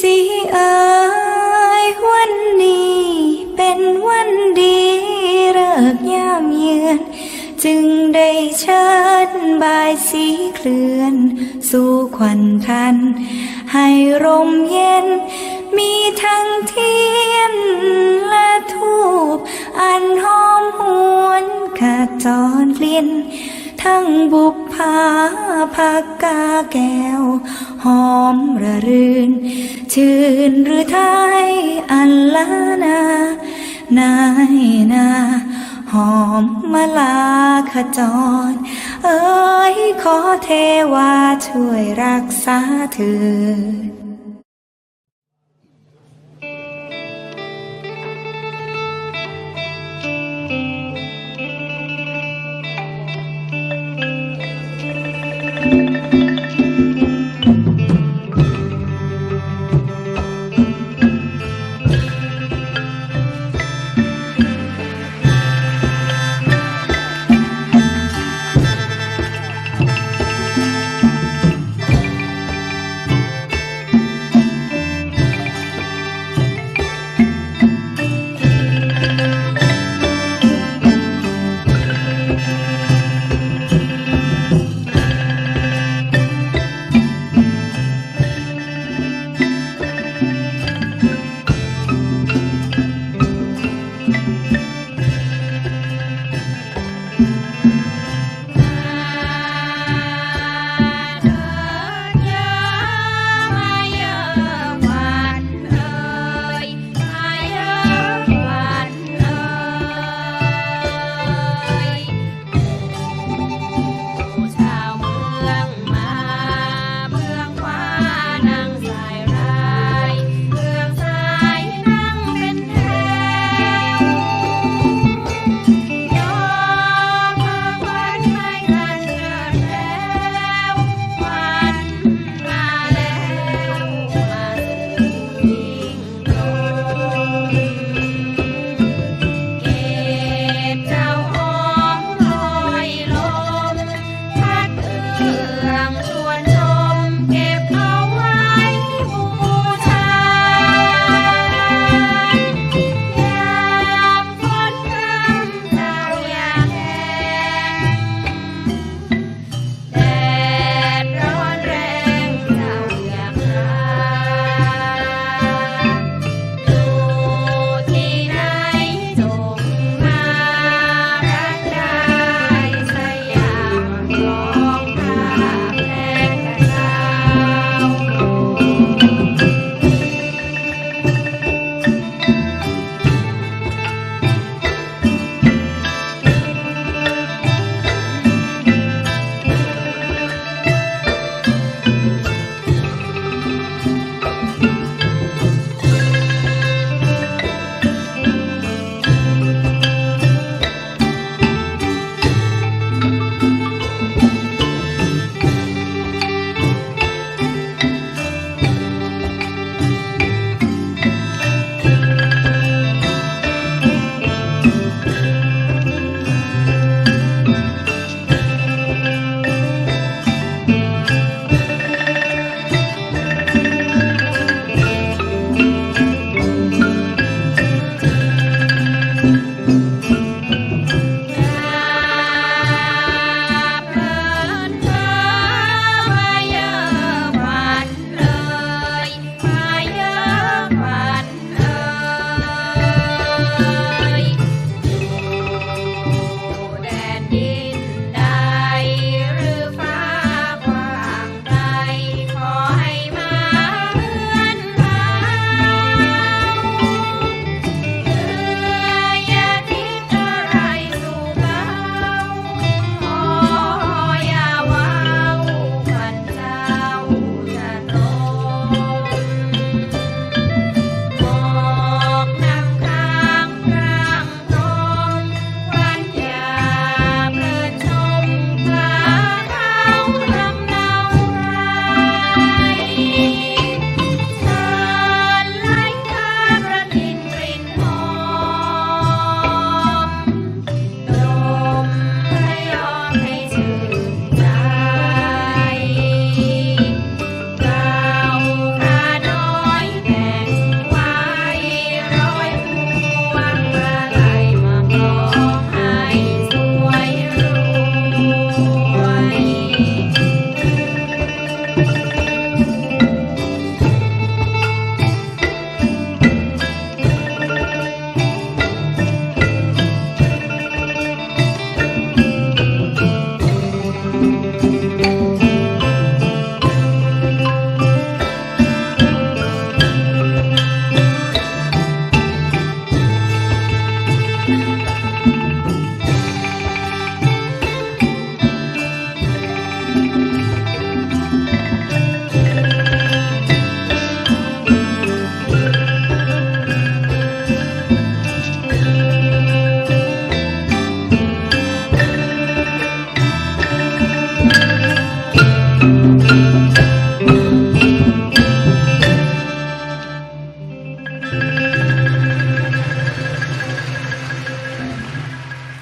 สีเอ๋ยวันนี้ เป็นวันดีเลิกยามเยือนจึงได้เชิญบายสีเคลื่อน สู่ขวัญทัน ให้ร่มเย็น มีทั้งเทียนและทูบอันหอมหวนขจรกลิ่น ทั้งบุพภาผักกาแก้ว หอมระรื่น ชื่นหรือไทยอันละนา นายนา หอมมาลาขจร เอ้ยขอเทวาช่วยรักษาเถิด